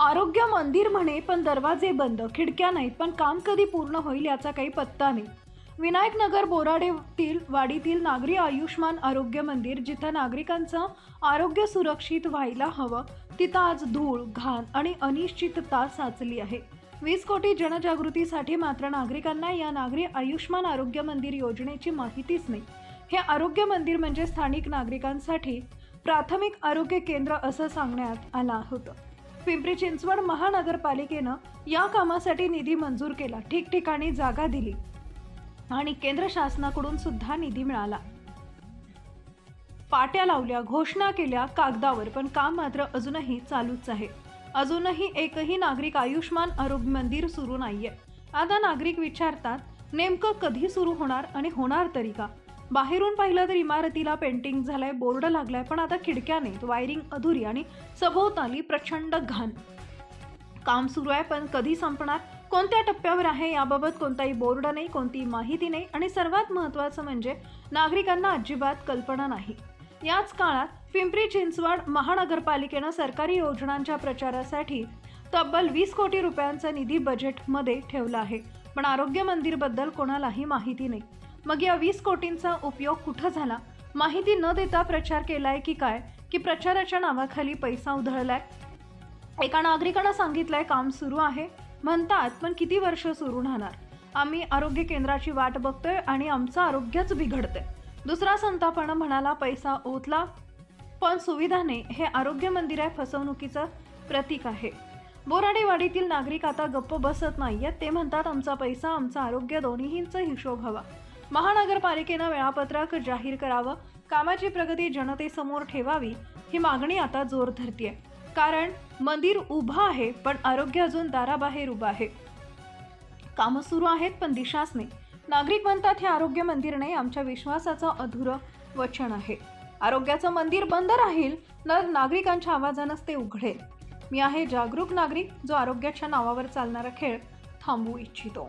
आरोग्य मंदिर म्हणे पण दरवाजे बंद खिडक्या नाहीत पण काम कधी पूर्ण होईल याचा काही पत्ता नाही. विनायकनगर बोराडेतील वाडीतील नागरी आयुष्मान आरोग्य मंदिर जिथं नागरिकांचं आरोग्य सुरक्षित व्हायला हवं तिथं आज धूळ घाण आणि अनिश्चितता साचली आहे. वीस कोटी जनजागृतीसाठी मात्र नागरिकांना या नागरी आयुष्मान आरोग्य मंदिर योजनेची माहितीच नाही. हे आरोग्य मंदिर म्हणजे स्थानिक नागरिकांसाठी प्राथमिक आरोग्य केंद्र असं सांगण्यात आलं होतं. पिंपरी चिंचवड महानगरपालिकेनं या कामासाठी निधी मंजूर केला. ठिकठिकाणी जागा दिली. आणि केंद्र शासनाकडून सुद्धा निधी मिळाला. पाट्या लावल्या घोषणा केल्या कागदावर पण काम मात्र अजूनही चालूच आहे. अजूनही एकही नागरिक आयुष्मान आरोग्य मंदिर सुरू नाहीये. आता नागरिक विचारतात नेमकं कधी सुरू होणार आणि होणार तरी का? बाहेरून पाहिलं तर इमारतीला पेंटिंग झालंय बोर्ड लागलाय पण आता खिडक्या नाहीत. वायरिंग अधुरी आणि सभोवताली प्रचंड घाण. काम सुरू आहे पण कधी संपणार? कोणत्या टप्प्यावर आहे? याबाबत कोणताही बोर्ड नाही कोणतीही माहिती नाही. आणि सर्वात महत्त्वाचं म्हणजे नागरिकांना अजिबात कल्पना नाही. याच काळात पिंपरी चिंचवड महानगरपालिकेनं सरकारी योजनांच्या प्रचारासाठी तब्बल वीस कोटी रुपयांचा निधी बजेटमध्ये ठेवला आहे. पण आरोग्य मंदिरबद्दल कोणालाही माहिती नाही. मग या वीस कोटींचा उपयोग कुठं झाला? माहिती न देता प्रचार केलाय की काय? की प्रचाराच्या नावाखाली पैसा उधळलाय? एका नागरिकानं सांगितलंय काम सुरू आहे. म्हणतात पण किती वर्ष सुरू राहणार? आम्ही आरोग्य केंद्राची वाट बघतोय आणि आमचं आरोग्यच बिघडतंय. दुसरा संतापानं म्हणाला पैसा ओतला? पण सुविधा नाही हे आरोग्य मंदिर आहे फसवणुकीचं प्रतीक आहे. बोराडेवाडीतील नागरिक आता गप्प बसत नाहीयेत. ते म्हणतात आमचा पैसा आमचं आरोग्य दोन्हींचा हिशोब हवा. महानगरपालिकेनं वेळापत्रक जाहीर करावं कामाची प्रगती जनतेसमोर ठेवावी ही मागणी आता जोर धरतीये. कारण मंदिर उभं आहे पण आरोग्य अजून दाराबाहेर उभं आहे. कामं सुरू आहेत पण दिशाच नाही. नागरिक म्हणतात हे आरोग्य मंदिर नाही आमच्या विश्वासाचं अधुरं वचन आहे. आरोग्याचं मंदिर बंद राहील तर नागरिकांच्या आवाजानंच ते उघडेल. मी आहे जागरूक नागरिक जो आरोग्याच्या नावावर चालणारा खेळ थांबवू इच्छितो.